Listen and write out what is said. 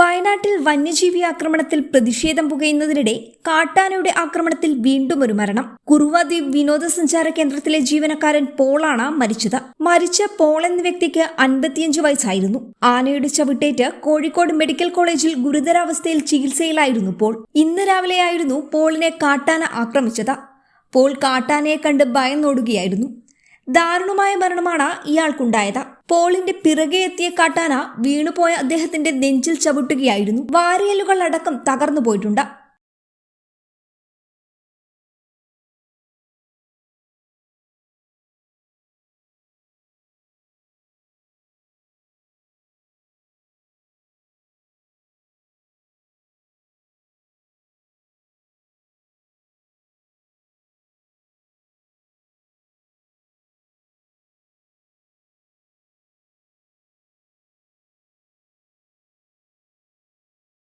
വയനാട്ടിൽ വന്യജീവി ആക്രമണത്തിൽ പ്രതിഷേധം പുകയുന്നതിനിടെ കാട്ടാനയുടെ ആക്രമണത്തിൽ വീണ്ടും ഒരു മരണം. കുറുവ ദ്വീപ് വിനോദസഞ്ചാര കേന്ദ്രത്തിലെ ജീവനക്കാരൻ പോളാണ് മരിച്ചത്. മരിച്ച പോൾ എന്ന വ്യക്തിക്ക് അൻപത്തിയഞ്ച് വയസ്സായിരുന്നു. ആനയുടെ ചവിട്ടേറ്റ് കോഴിക്കോട് മെഡിക്കൽ കോളേജിൽ ഗുരുതരാവസ്ഥയിൽ ചികിത്സയിലായിരുന്നു പോൾ. ഇന്ന് രാവിലെയായിരുന്നു പോളിനെ കാട്ടാന ആക്രമിച്ചത്. പോൾ കാട്ടാനയെ കണ്ട് ഭയന്നോടുകയായിരുന്നു. ദാരുണമായ മരണമാണ് ഇയാൾക്കുണ്ടായത്. പോളിന്റെ പിറകെ എത്തിയ കാട്ടാന വീണുപോയ അദ്ദേഹത്തിന്റെ നെഞ്ചിൽ ചവിട്ടുകയായിരുന്നു. വാരിയലുകൾ അടക്കം തകർന്നു പോയിട്ടുണ്ട്